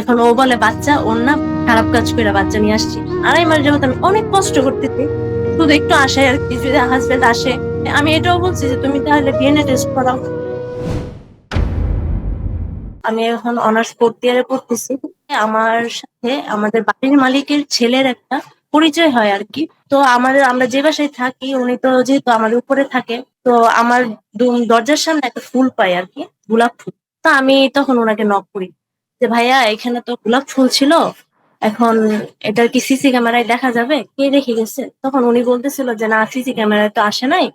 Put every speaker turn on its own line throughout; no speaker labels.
এখন ও বলে, বাচ্চা, ওর না খারাপ কাজ করে বাচ্চা নিয়ে আসছি। আড়াই মাস যাবত আমি অনেক কষ্ট করতেছি। শুধু একটু আসে আর কি, যদি হাজবেন্ড আসে। আমি এটাও বলছি যে, তুমি তাহলে ডিএনএ টেস্ট করাও। আমি এখন অনার্স ফোর্থ ইয়ারে পড়তেছি। আমার সাথে আমাদের বাড়ির মালিকের ছেলের একটা পরিচয় হয় আর কি। তো আমাদের, আমরা যে বাসায় থাকি, উনি তো যেহেতু আমাদের উপরে থাকে, তো আমার দরজার সামনে একটা ফুল পাই আর কি, গোলাপ ফুল। তো আমি তখন ওনাকে নক করি। যে, ভাইয়া, এখানে তো গোলাপ ফুল ছিল। এখন এটার কি সিসি ক্যামেরায় দেখা যাবে? কে রেখে গেছে? তখন উনি বলতেছিল যে, না, সিসি ক্যামেরায় তো আসে নাই।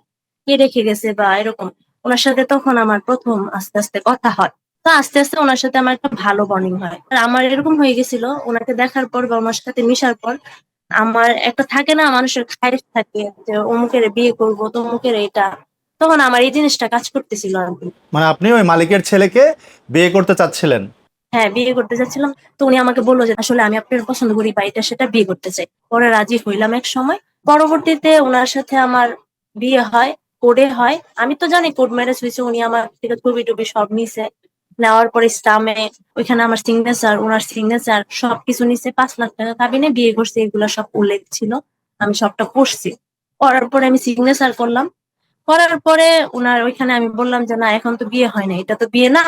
কে রেখে গেছে বা এরকম? ওনার সাথে তখন আমার প্রথম আস্তে আস্তে কথা হয়। তো আস্তে আস্তে ওনার সাথে আমার একটা ভালো বন্ডিং হয়। আর আমার এরকম হয়ে গেছিল, ওনাকে দেখার পর বা ওনার সাথে মিশার পর আমার একটা থাকে না, মানুষের খায়েশ থাকে যে, অমুকের বিয়ে করব, তমুকের এটা। তখন আমার এই জিনিসটা কাজ করতেছিল আর
মানে আপনি ওই মালিকের ছেলেকে বিয়ে করতে চাচ্ছিলেন?
হ্যাঁ বিয়ে করতে চাচ্ছিলাম, তো উনি আমাকে বলল যে, আসলে আমি আপনার পছন্দ করি বা এটা, সেটা বিয়ে করতে চাই। পরে রাজি হইলাম এক সময়। পরবর্তীতে ওনার সাথে আমার বিয়ে হয় কোডে হয়। আমি তো জানি কোড ম্যারেজ হয়েছে, উনি আমার থেকে ছবি টুবি সব নিছে। নেওয়ার পরে স্টামে, ওইখানে আমার সিগনেচার ওনার সিগনেচার সবকিছু নিছে। পাঁচ লাখ টাকা কাবিনে বিয়ে করছে, এগুলো সব উল্লেখ ছিল। আমি সবটা পড়ছি। করার পরে আমি সিগনেচার করলাম। করার পরে ওনার ওইখানে আমি বললাম যে, না, এখন তো বিয়ে হয় না এটা তো বিয়ে না।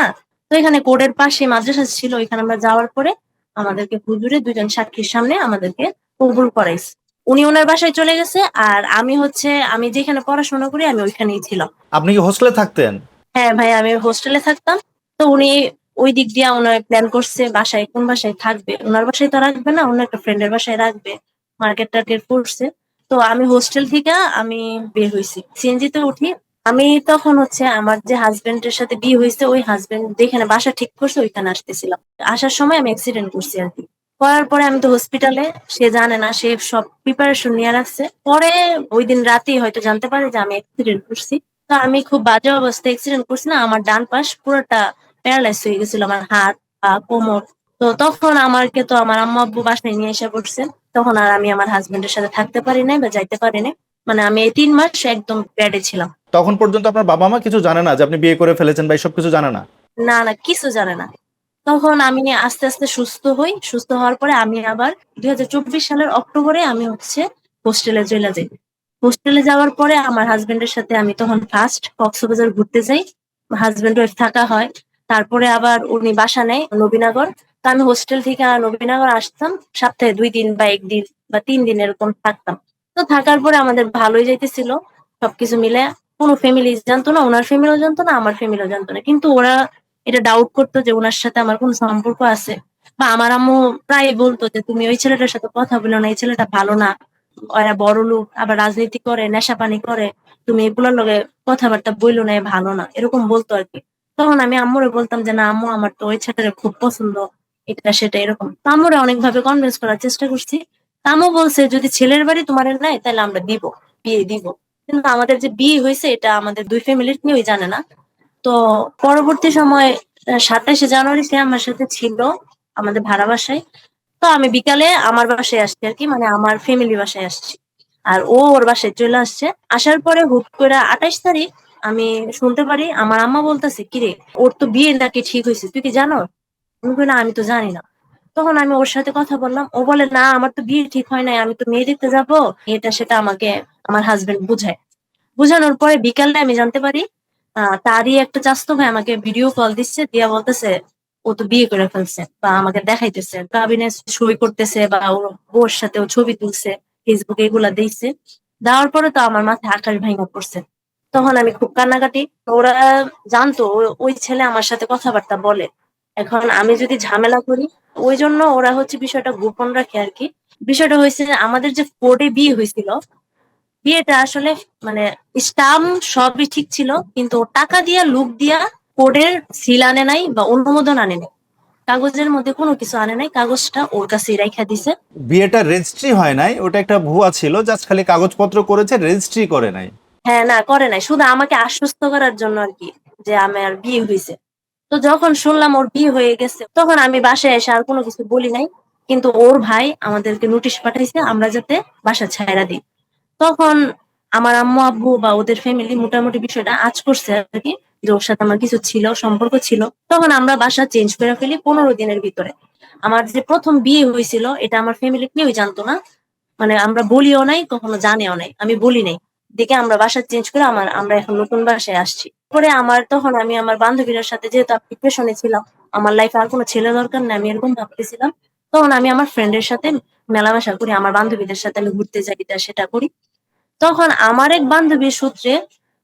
তো এখানে কোর্টের পাশে মাদ্রাসা ছিল ওইখানে আমরা যাওয়ার পরে আমাদেরকে হুজুরে দুজন সাক্ষীর সামনে আমাদেরকে কবুল করাইছে। উনি ওনার বাসায় চলে গেছে আর আমি হচ্ছে আমি যেখানে পড়াশোনা করি আমি ওইখানেই ছিলাম।
আপনি কি হোস্টেলে থাকতেন?
হ্যাঁ ভাই আমি হোস্টেলে থাকতাম। তো উনি ওই দিক দিয়ে ওনার প্ল্যান করছে বাসায় কোন বাসায় থাকবে। ওনার বাসায় তো রাখবে না অন্য একটা ফ্রেন্ডের বাসায় রাখবে। মার্কেট টার্গেট করছে। তো আমি হোস্টেল থেকে আমি বের হয়েছি সিএনজিতে উঠি আমি তখন হচ্ছে আমার যে হাজবেন্ডের সাথে বিয়ে হয়েছে, ওই হাজবেন্ড যেখানে বাসা ঠিক করছে, ওইখানে আসতেছিলাম। আসার সময় আমি অ্যাক্সিডেন্ট করছি আর কি। করার পরে আমি তো হসপিটালে সে জানে না, সে সব প্রিপারেশন নিয়ে রাখছে। পরে ওই দিন রাতেই হয়তো জানতে পারে যে আমি অ্যাক্সিডেন্ট করছি। তো আমি খুব বাজে অবস্থায় অ্যাক্সিডেন্ট করছি না, আমার ডান পাশ পুরোটা প্যারালাইজ হয়ে গেছিল, আমার হাত, পা, কোমর। তো তখন আমাকে তো আমার আম্মা আব্বু বাসায় নিয়ে এসে পড়ছে তখন আর আমি আমার হাজবেন্ডের সাথে থাকতে পারি নাই বা যাইতে পারি নাই। মানে আমি এই তিন মাস একদম ব্যাডে ছিলাম।
তখন পর্যন্ত আপনার বাবা মা কিছু জানে না যে আপনি বিয়ে করে ফেলেছেন বা এইসব কিছু জানে না?
না না, কিছু জানে না। তখন আমি আস্তে আস্তে সুস্থ হই। সুস্থ হওয়ার পরে আমি আবার দুই হাজার চব্বিশ সালের অক্টোবরে আমি হচ্ছে হোস্টেলে চলে যাই। হোস্টেলে যাওয়ার পরে আমার হাজবেন্ডের সাথে আমি তখন ফার্স্ট কক্সবাজার ঘুরতে যাই। হাজবেন্ড ওয়াইফ থাকা হয়। তারপরে আবার উনি বাসা নেয় নবীনগর। তো আমি হোস্টেল থেকে নবীনগর আসতাম। সপ্তাহে দুই দিন বা একদিন বা তিন দিন এরকম থাকতাম। তো থাকার পরে আমাদের ভালোই যাইতেছিল। সবকিছু মিলে কোনো ফ্যামিলি জানতো না, ওনার ফ্যামিলিও জানতো না, আমার ফ্যামিলিও জানতো না। কিন্তু ওরা এটা ডাউট করতো যে ওনার সাথে আমার কোন সম্পর্ক আছে। বা আমার আম্মু প্রায় বলতো যে, তুমি ওই ছেলেটার সাথে কথা বলো না, এই ছেলেটা ভালো না। ওরা বড় লোক, আবার রাজনীতি করে, নেশা পানি করে। তুমি এগুলোর লগে কথাবার্তা বইলো না ভালো না। এরকম বলতো আর কি। তখন আমি আম্মুরে বলতাম যে, না আম্মু, আমার তো ওই ছেলেটা খুব পছন্দ। এটা, সেটা এরকম। আম্মুরে অনেকভাবে কনভিন্স করার চেষ্টা করছি। তা আম্মু বলছে, যদি ছেলের বাড়ি তোমার নাই, তাহলে আমরা দিব, বিয়ে দিব। কিন্তু আমাদের যে বিয়ে হয়েছে, এটা আমাদের দুই ফ্যামিলির কেউই জানে না। তো পরবর্তী সময় সাতাশে জানুয়ারি সে আমার সাথে ছিল, আমাদের ভাড়া বাসায়। তো আমি বিকালে আমার বাসায় আসছি আর কি মানে আমার ফ্যামিলি বাসায় আসছি। আর ও ওর বাসায় চলে আসছে। আসার পরে হুট করে আঠাইশ তারিখ আমি শুনতে পারি, আমার আম্মা বলতেছে, কিরে, ওর তো বিয়ে নাকি ঠিক হয়েছে, তুই কি জানো? আমি আমি তো জানি না। তখন আমি ওর সাথে কথা বললাম। ও বলে, না, আমার তো বিয়ে ঠিক হয় নাই, আমি তো মেয়ে দেখতে যাব। এটা সেটা আমাকে, আমার হাজবেন্ড বুঝায়। বুঝানোর পরে বিকালে আমি জানতে পারি তারই একটা চাস্ত ভাই আমাকে ভিডিও কল দিচ্ছে, দিয়া বলতেছে, ও তো বিয়ে করে ফেলছে বা আমাকে দেখাইতেছে কাবিনে ছবি করতেছে বা ওর বউর সাথে ও ছবি তুলছে ফেসবুকে এগুলা দিয়েছে। দেওয়ার পরে তো আমার মাথায় আকাশ ভাঙা পড়ছে। তখন আমি খুব কান্নাকাটি, ওরা জানতো ওই ছেলে আমার সাথে কথাবার্তা বলে। এখন আমি যদি ঝামেলা করি ওই জন্য ওরা হচ্ছে বিষয়টা গোপন রাখে আর কি। বিষয়টা হয়েছে যে আমাদের যে কোর্টে বিয়ে হয়েছিল বিয়েটা আসলে মানে স্টাম সবই ঠিক ছিল কিন্তু টাকা দিয়া লুক দিয়া কোর্টের সিল আনে নাই বা অনুমোদন আনে নাই। কাগজের মধ্যে কোনো কিছু আনে নাই কাগজটা ওর কাছে রাইখা দিছে।
বিয়েটা রেজিস্ট্রি হয় নাই ওটা একটা ভুয়া ছিল জাস্ট খালি কাগজপত্র করেছে রেজিস্ট্রি করে নাই।
হ্যাঁ না করে নাই। শুধু আমাকে আশ্বস্ত করার জন্য আর কি যে আমার বিয়ে হয়েছে। তো যখন শুনলাম ওর বিয়ে হয়ে গেছে, তখন আমি বাসায় এসে আর কোনো কিছু বলি নাই। কিন্তু ওর ভাই আমাদেরকে নোটিশ পাঠাইছে, আমরা যাতে বাসা ছাইরা দিই। তখন আমার আম্মু, আব্বু বা ওদের ফ্যামিলি মোটামুটি বিষয়টা আজ করছে আর কি, যে ওর সাথে আমার কিছু ছিল, সম্পর্ক ছিল। তখন আমরা বাসা চেঞ্জ করে ফেলি পনেরো দিনের ভিতরে। আমার যে প্রথম বিয়ে হয়েছিল, এটা আমার ফ্যামিলি কেউই জানতো না। মানে আমরা বলিও নাই, কখনো জানিও নাই। আমি বলি নাই। দেখে আমরা বাসা চেঞ্জ করে আমার, আমরা এখন নতুন বাসায় আসছি। পরে আমার তখন আমি আমার বান্ধবীর সাথে যেহেতু ডিপ্রেশনে ছিলাম, আমার লাইফে আর কোনো ছেলে দরকার নেই, আমি এরকম ভাবতেছিলাম। তখন আমি আমার ফ্রেন্ডের সাথে মেলামেশা করি, আমার বান্ধবীদের সাথে আমি ঘুরতে যাই সেটা করি। তখন আমার এক বান্ধবীর সূত্রে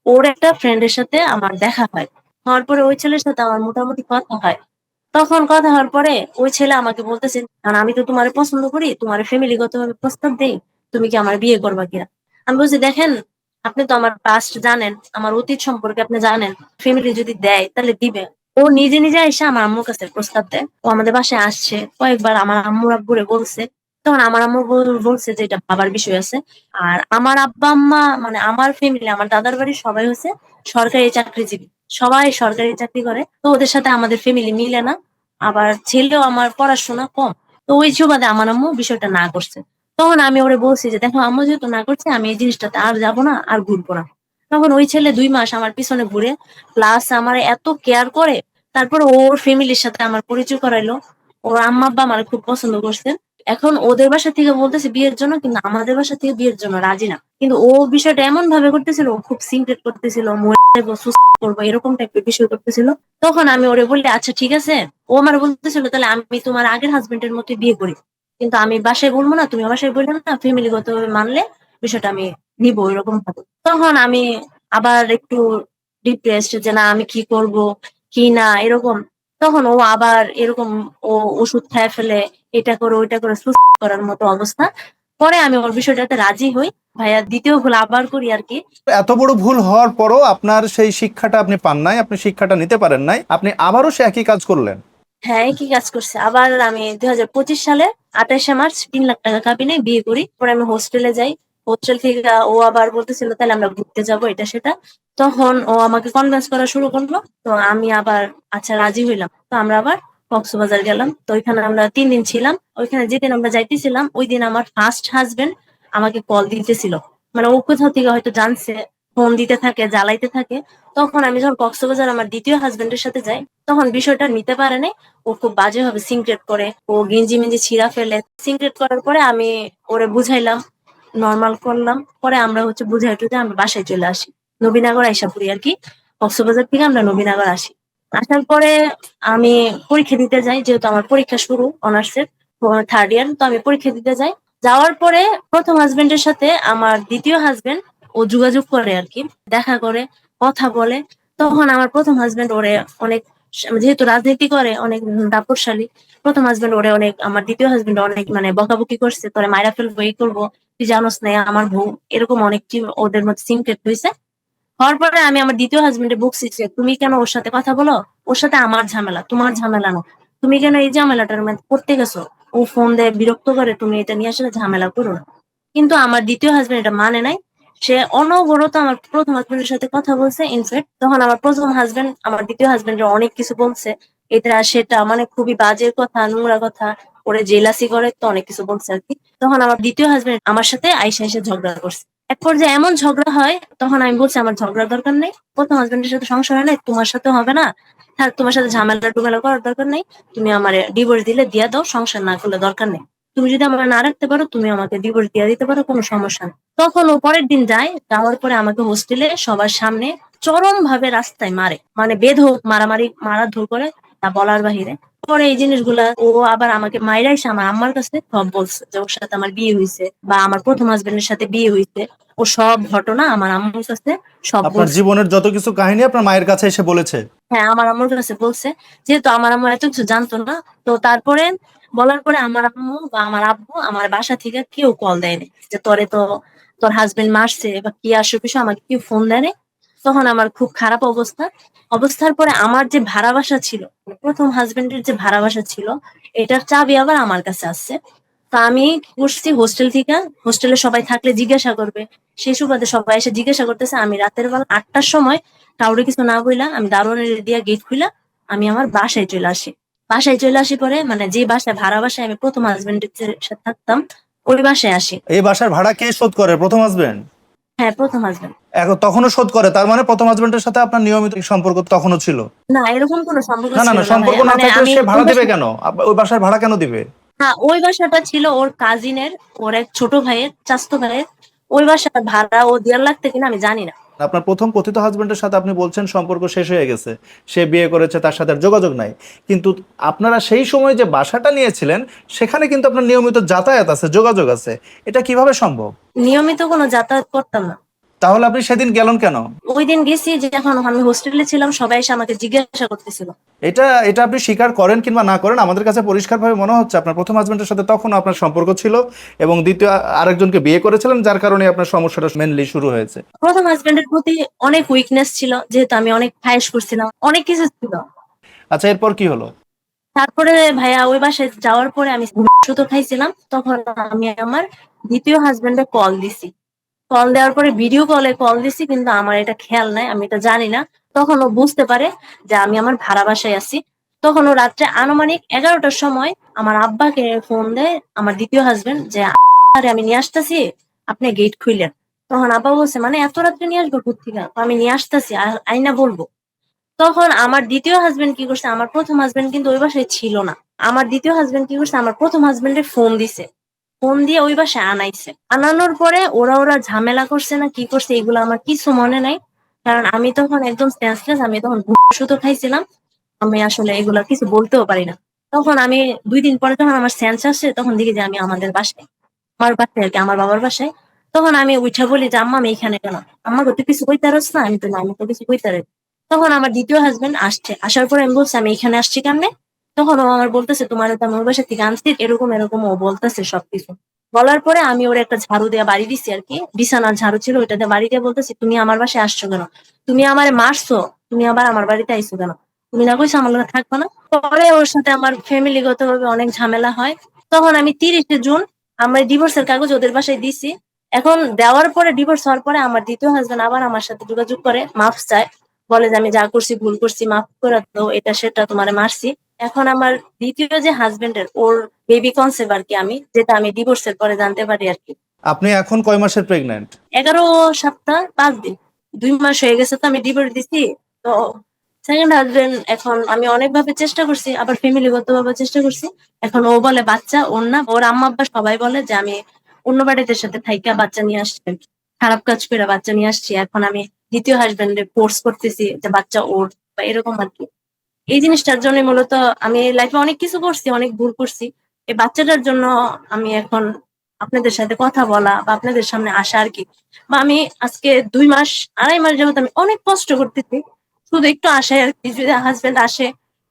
ওর একটা ফ্রেন্ডের সাথে আমার দেখা হয়। হওয়ার পরে ওই ছেলের সাথে আমার মোটামুটি কথা হয়। তখন কথা হওয়ার পরে ওই ছেলে আমাকে বলতেছে কারণ আমি তো তোমার পছন্দ করি, তোমার ফ্যামিলিগত ভাবে প্রস্তাব দেই, তুমি কি আমার বিয়ে করবা কিনা? আমি বলছি, দেখেন আপনি তো আমার পাস্ট জানেন, আমার অতীত সম্পর্কে আপনি জানেন ফ্যামিলি যদি দেয় তাহলে দিবে। ও নিজে নিজে এসে আমার আম্মুর কাছে প্রস্তাব দেয়। ও আমাদের বাসায় আসছে, কয়েকবার আমার আম্মুর আব্বুরে বলছে। তখন আমার আম্মু বল- বলছে যে এটা বাবার বিষয় আছে। আর আমার আব্বা আম্মা মানে আমার ফ্যামিলি আমার দাদার বাড়ির সবাই হচ্ছে সরকারি চাকরিজীবী। সবাই সরকারি চাকরি করে। তো ওদের সাথে আমাদের ফ্যামিলি মিলে না। আবার ছেলেও আমার পড়াশোনা কম। তো ওই সুবাদে আমার আম্মু বিষয়টা না করছে। তখন আমি ওরে বলছি যে, দেখো আম্মু যেহেতু না করছে, আমি এই জিনিসটাতে আর যাব না, আর ঘুরবো না। তখন ওই ছেলে দুই মাস আমার পিছনে ঘুরে প্লাস আমার এত কেয়ার করে, তারপর ওর ফ্যামিলির সাথে আমার পরিচয় করাইলো। ওর আম্মা আব্বা আমার খুব পছন্দ করছেন এখন ওদের বাসা থেকে বলতেছে বিয়ের জন্য, কিন্তু আমাদের বাসা থেকে বিয়ের জন্য রাজি না। কিন্তু ও বিষয়টা এমন ভাবে করতেছিল, ও খুব সিনক্রেট করতেছিল করব, এরকম টাইপের বিষয় করতেছিল। তখন আমি ওরে বললি আচ্ছা ঠিক আছে। ও আমার বলতেছিল, তাহলে আমি তোমার আগের হাজবেন্ডের মতো বিয়ে করি। কিন্তু আমি বাসায় বলব না, তুমি বাসায় বললে না ফ্যামিলিগত মানলে বিষয়টা আমি নিবো এরকম ভাবে তখন আমি আবার একটু ডিপ্রেসড যে না, আমি কি করব, কি না, এরকম। তখন ও আবার এরকম ও ওষুধ খায় ফেলে, এটা করে, ওইটা করে সুস্থ করার মতো অবস্থা। পরে আমি ওর বিষয়টাতে রাজি হই। ভাইয়া দ্বিতীয় ভুল আবার করি আর কি।
এত বড় ভুল হওয়ার পরও আপনার সেই শিক্ষাটা আপনি পান নাই, আপনি শিক্ষাটা নিতে পারেন নাই, আপনি আবারও সে একই কাজ করলেন।
হ্যাঁ কি কাজ করছে। আবার আমি দুই হাজার পঁচিশ সালে আঠাশে মার্চ তিন লাখ টাকা কাবিনে বিয়ে করি। পরে আমি হোস্টেলে যাই। হোস্টেল থেকে ও আবার বলতেছিল, তাহলে আমরা ঘুরতে যাব, এটা সেটা। তখন ও আমাকে কনভিন্স করা শুরু করল। তো আমি আবার আচ্ছা রাজি হইলাম। তো আমরা আবার কক্সবাজার গেলাম। তো ওইখানে আমরা তিন দিন ছিলাম। ওইখানে যেদিন আমরা যাইতেছিলাম, ওই দিন আমার ফার্স্ট হাজবেন্ড আমাকে কল দিতেছিল। মানে ও কোথাও থেকে হয়তো জানছে ফোন দিতে থাকে, জ্বালাইতে থাকে, তখন আমি যখন কক্সবাজার আমার দ্বিতীয় হাজবেন্ডের সাথে যাই, তখন বিষয়টা নিতে পারে নাই। ও খুব বাজে ভাবে সিনক্রেট করে, ও গেঞ্জি মেঞ্জি ছিঁড়া ফেলে। সিনক্রেট করার পরে আমি ওরে বুঝাইলাম নর্মাল করলাম। পরে আমরা হচ্ছে বুঝাই টুঝে আমরা বাসায় চলে আসি। নবীনগর আইসাপুরি আর কি, কক্সবাজার থেকে আমরা নবীনগর আসি। আসার পরে আমি পরীক্ষা দিতে যাই, যেহেতু আমার পরীক্ষা শুরু অনার্সের থার্ড ইয়ার তো আমি পরীক্ষা দিতে যাই। যাওয়ার পরে প্রথম হাজবেন্ডের সাথে আমার দ্বিতীয় হাজবেন্ড ও যোগাযোগ করে আর কি দেখা করে, কথা বলে। তখন আমার প্রথম হাজবেন্ড ওরে অনেক, যেহেতু রাজনীতি করে, অনেক দাপটশালী, প্রথম হাজবেন্ড ওরে অনেক, আমার দ্বিতীয় হাজবেন্ড অনেক মানে বকাবকি করছে, তোরে মাইরা ফেলব, এই করব, তুই জানোস না, আমার বউ, এরকম অনেক ওদের মধ্যে সিনক্রেট হয়েছে হওয়ার পরে আমি আমার দ্বিতীয় হাজবেন্ডে বকছি যে, তুমি কেন ওর সাথে কথা বলো? ওর সাথে আমার ঝামেলা, তোমার ঝামেলা না। তুমি কেন এই ঝামেলাটার মধ্যে করতে গেছো? ও ফোন দেয়, বিরক্ত করে, তুমি এটা নিয়ে আসলে ঝামেলা করো কিন্তু আমার দ্বিতীয় হাজবেন্ড এটা মানে নাই। সে অনবরত আমার প্রথম হাজবেন্ডের সাথে কথা বলছে ইনফ্যাক্ট তখন আমার প্রথম হাজবেন্ড আমার দ্বিতীয় হাজবেন্ডের অনেক কিছু বলছে। এটা, সেটা মানে খুবই বাজে কথা, নোংরা কথা, ওরে জেলাসি করে, তো অনেক কিছু বলছে আর কি। তখন আমার দ্বিতীয় হাজবেন্ড আমার সাথে আইসা এসে ঝগড়া করছে। এক পর্যায়ে এমন ঝগড়া হয়, তখন আমি বলছি, আমার ঝগড়ার দরকার নেই। প্রথম হাজবেন্ডের সাথে সংসার হয় নাই তোমার সাথে হবে না। তোমার সাথে ঝামেলা টুমেলা করার দরকার নেই। তুমি আমার ডিভোর্স দিলে দিয়া দাও, সংসার না করলে দরকার নেই। তুমি যদি আমার না রাখতে পারো, তুমি আমাকে ডিভোর্স দিয়ে দিতে পারো, কোনো সমস্যা নেই। তখন ও পরের দিন যায়, যাওয়ার পরে আমাকে হোস্টেলে সবার সামনে চরম ভাবে রাস্তায় মারে। মানে বেধ মারামারি মারা মারাধর করে তা বলার বাহিরে। পরে এই জিনিসগুলা ও আবার আমাকে মাইরা এসে আমার আম্মার কাছে সব বলছে যে ওর সাথে আমার বিয়ে হয়েছে বা আমার প্রথম হাজবেন্ডের সাথে বিয়ে হয়েছে ও সব ঘটনা আমার আম্মুর কাছে সব
আপনার জীবনের যত কিছু কাহিনী আপনার মায়ের কাছে এসে বলেছে?
হ্যাঁ আমার আম্মুর কাছে বলছে। যেহেতু আমার আম্মু এত কিছু জানতো না তো তারপরে বলার পরে আমার আম্মু বা আমার আব্বু আমার বাসা থেকে কেউ কল দেয়নি যে তোরে তো তোর হাজবেন্ড মারছে বা কি আসো কিছু আমাকে কেউ ফোন দেয়নি। তখন আমার খুব খারাপ অবস্থা। অবস্থার পরে আমার যে ভাড়া বাসা ছিল, প্রথম হাজবেন্ডের যে ভাড়া বাসা ছিল, এটার চাবি আবার আমার কাছে আসছে। তা আমি করছি হোস্টেল থেকে হোস্টেলে সবাই থাকলে জিজ্ঞাসা করবে। সেই সুবাদে সবাই এসে জিজ্ঞাসা করতেছে, আমি রাতের বেলা আটটার সময় কাউরে কিছু না বইলা আমি দারোয়ানের দিয়া গেট খুলা আমি আমার বাসায় চলে আসি। বাসায় চলে আসি পরে মানে যে বাসায় ভাড়া বাসায় আমি প্রথম হাজবেন্ডের সাথে থাকতাম, ওই বাসায় আসি।
এই বাসার ভাড়া কে শোধ করে প্রথম হাজবেন্ড
হ্যাঁ প্রথম হাজবেন্ড
এখন তখনও শোধ করে তার মানে প্রথম হাজবেন্ডের সাথে আপনার নিয়মিত সম্পর্ক তখনও ছিল?
না এরকম কোনো সম্পর্ক
না না না সম্পর্ক না
মানে
থাকলে সে ভাড়া দিবে কেন? ওই বাসার ভাড়া কেন দিবে?
হ্যাঁ ওই বাসাটা ছিল ওর কাজিনের ওর এক ছোট ভাইয়ের চাস্ত ভাইয়ের। ওই বাসার ভাড়া ও দেড় লাখ থেকে কিনা আমি জানি না।
আপনার প্রথম কথিত হাজব্যান্ডের সাথে আপনি বলছেন সম্পর্ক শেষ হয়ে গেছে, সে বিয়ে করেছে, তার সাথে যোগাযোগ নাই। কিন্তু আপনারা সেই সময় যে বাসাটা নিয়েছিলেন, সেখানে কিন্তু আপনার নিয়মিত যাতায়াত আছে, যোগাযোগ আছে। এটা কীভাবে সম্ভব?
নিয়মিত কোনো যাতায়াত করতাম না।
তাহলে আপনি সেদিন গেলেন কেন?
ওই দিন গেছি যে এখন আমি হোস্টেলে ছিলাম সবাই এসে আমাকে জিজ্ঞাসা করতেছিল।
এটা এটা আপনি স্বীকার করেন কিংবা না করেন আমাদের কাছে পরিষ্কারভাবে মনে হচ্ছে আপনার প্রথম হাজবেন্ডের সাথে তখন আপনার সম্পর্ক ছিল এবং দ্বিতীয় আরেকজনকে বিয়ে করেছিলেন যার কারণে আপনার সমস্যাটা মেনলি শুরু হয়েছে।
প্রথম হাজবেন্ডের প্রতি অনেক উইকনেস ছিল যেহেতু আমি অনেক খায়েশ করছিলাম অনেক কিছু ছিল।
আচ্ছা এরপর কি হলো?
তারপরে ভাইয়া ওই বাসায় যাওয়ার পরে আমি সুতো খাইছিলাম তখন আমি আমার দ্বিতীয় হাজবেন্ডে কল দিছি। কল দেওয়ার পরে ভিডিও কলে কল দিছি, কিন্তু আমার এটা খেয়াল নাই, আমি এটা জানি না। তখন ও বুঝতে পারে যে আমি আমার ভাড়া বাসায় আছি। তখন ও রাত্রে আনুমানিক এগারোটার সময় আমার আব্বাকে ফোন দেয়, আমার দ্বিতীয় হাজবেন্ড যে, আরে, আমি নিয়ে আসতেছি, আপনি গেট খুইলেন। তখন আব্বা বলছে মানে এত রাত্রে নিয়ে আসব কোথেকে তো আমি নিয়ে আসতেছি আইনা বলব। তখন আমার দ্বিতীয় হাজবেন্ড কি করছে, আমার প্রথম হাজবেন্ড কিন্তু ওই বাসায় ছিল না। আমার দ্বিতীয় হাজবেন্ড কি করছে, আমার প্রথম হাজবেন্ডের ফোন দিছে। ফোন দিয়ে ওই বাসায় আনাইছে। আনানোর পরে ওরা ওরা ঝামেলা করছে না, কি করছে এগুলো আমার কিছু মনে নাই। কারণ আমি তখন একদম সেন্সলেস আমি তখন সুতো খাইছিলাম। আমি আসলে এগুলা কিছু বলতেও পারি না। তখন আমি দুই দিন পরে যখন আমার সেন্স আসছে তখন দেখি যে আমি আমাদের বাসায় আমার বাসায় আর কি, আমার বাবার বাসায়। তখন আমি উঠে বলি যে, আম্মা, আমি এখানে কেন? আমাকে তো কিছু কইতে পারছ না? আমি তো না আমি তো কিছু কইতে তখন আমার দ্বিতীয় হাজবেন্ড আসছে। আসার পরে আমি বলছি, আমি এখানে আসছি কেমনে? তখন ও আমার বলতেছে, তোমার তো আমার বাসা থেকে আনছি, এরকম এরকম ও বলতেছে সবকিছু। বলার পরে আমি ওর একটা ঝাড়ু দেওয়া বাড়ি দিছি আর কি, বিছানার ঝাড়ু ছিল, ওইটা দিয়ে বাড়ি দিয়ে বলতেছি, তুমি আমার বাসায় আসছো কেন? তুমি আমার মারছো? তুমি আবার আমার বাড়িতে আইছো কেন? তুমি না কইছো আমার থাকবে না? পরে ওর সাথে আমার ফ্যামিলিগত ভাবে অনেক ঝামেলা হয়। তখন আমি তিরিশে জুন আমরা ডিভোর্সের কাগজ ওদের বাসায় দিছি। এখন দেওয়ার পরে, ডিভোর্স হওয়ার পরে আমার দ্বিতীয় হাজবেন্ড আবার আমার সাথে যোগাযোগ করে, মাফ চায়। বলে যে, আমি যা করছি, ভুল করছি, মাফ করে তো এটা, সেটা তোমারে মারছি। এখন আমার দ্বিতীয় যে হাজবেন্ডের ওর বেবি কনসেপ্ট আর কি আমি যেটা আমি ডিভোর্সের পরে জানতে পারি আর কি।
আপনি এখন কয় মাসের প্রেগন্যান্ট
এগারো সপ্তাহ পাঁচ দিন। দুই মাস হয়ে গেছে তো আমি ডিভোর্স দিছি। তো সেকেন্ড হাজবেন্ড এখন আমি অনেকভাবে চেষ্টা করছি আবার ফ্যামিলিগত ভাবে চেষ্টা করছি। এখন ও বলে বাচ্চা ওর না ওর আম্মা আব্বা সবাই বলে যে আমি অন্য বাড়িদের সাথে থাইকা বাচ্চা নিয়ে আসছি। খারাপ কাজ করে বাচ্চা নিয়ে আসছি। এখন আমি দ্বিতীয় হাজবেন্ডে ফোর্স করতেছি যে বাচ্চা ওর বা এরকম আর কি। এই জিনিসটার জন্য মূলত আমি লাইফে অনেক কিছু করছি, অনেক ভুল করছি। এই বাচ্চাটার জন্য আমি এখন আপনাদের সাথে কথা বলা বা আপনাদের সামনে আসা আর কি। বা আমি আজকে দুই মাস, আড়াই মাস যাবত আমি অনেক কষ্ট করতেছি। শুধু একটু আশায় আর কি, যদি হাজবেন্ড আসে,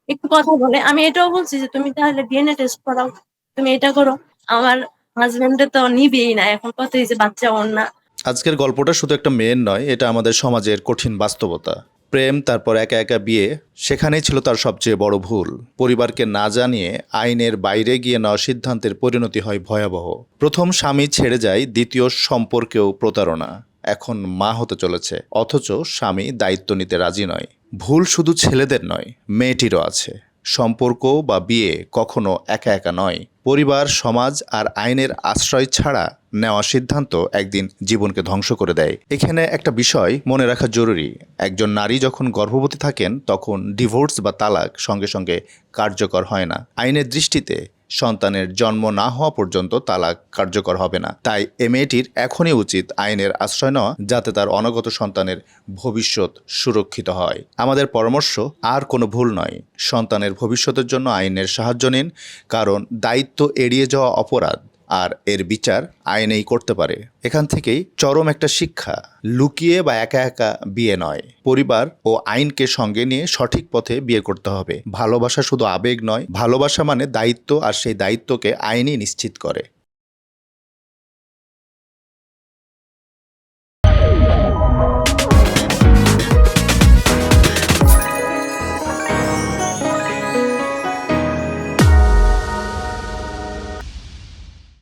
একটু কথা বলে। আমি এটাও বলছি যে, তুমি তাহলে ডিএনএ টেস্ট করাও, তুমি এটা করো। আমার হাজবেন্ডে তো নিবেই না, এখন কথা যে বাচ্চা ওর না।
আজকের গল্পটা শুধু একটা মেয়ের নয়, এটা আমাদের সমাজের কঠিন বাস্তবতা। প্রেম, তারপর একা একা বিয়ে, সেখানেই ছিল তার সবচেয়ে বড় ভুল। পরিবারকে না জানিয়ে আইনের বাইরে গিয়ে নেওয়া সিদ্ধান্তের পরিণতি হয় ভয়াবহ। প্রথম স্বামী ছেড়ে যায়, দ্বিতীয় সম্পর্কেও প্রতারণা। এখন মা হতে চলেছে, অথচ স্বামী দায়িত্ব নিতে রাজি নয়। ভুল শুধু ছেলেদের নয়, মেয়েটিরও আছে। সম্পর্ক বা বিয়ে কখনো একা একা নয়। পরিবার, সমাজ আর আইনের আশ্রয় ছাড়া নেওয়া সিদ্ধান্ত একদিন জীবনকে ধ্বংস করে দেয়। এখানে একটা বিষয় মনে রাখা জরুরি। একজন নারী যখন গর্ভবতী থাকেন, তখন ডিভোর্স বা তালাক সঙ্গে সঙ্গে কার্যকর হয় না। আইনের দৃষ্টিতে সন্তানের জন্ম না হওয়া পর্যন্ত তালাক কার্যকর হবে না। তাই এ মেয়েটির এখনই উচিত আইনের আশ্রয় নেওয়া, যাতে তার অনগত সন্তানের ভবিষ্যৎ সুরক্ষিত হয়। আমাদের পরামর্শ, আর কোনো ভুল নয়। সন্তানের ভবিষ্যতের জন্য আইনের সাহায্য নিন, কারণ দায়িত্ব এড়িয়ে যাওয়া অপরাধ। আর এর বিচার আইনেই করতে পারে। এখান থেকেই চরম একটা শিক্ষা, লুকিয়ে বা একা একা বিয়ে নয়। পরিবার ও আইনকে সঙ্গে নিয়ে সঠিক পথে বিয়ে করতে হবে। ভালোবাসা শুধু আবেগ নয়, ভালোবাসা মানে দায়িত্ব আর সেই দায়িত্বকে আইনই নিশ্চিত করে।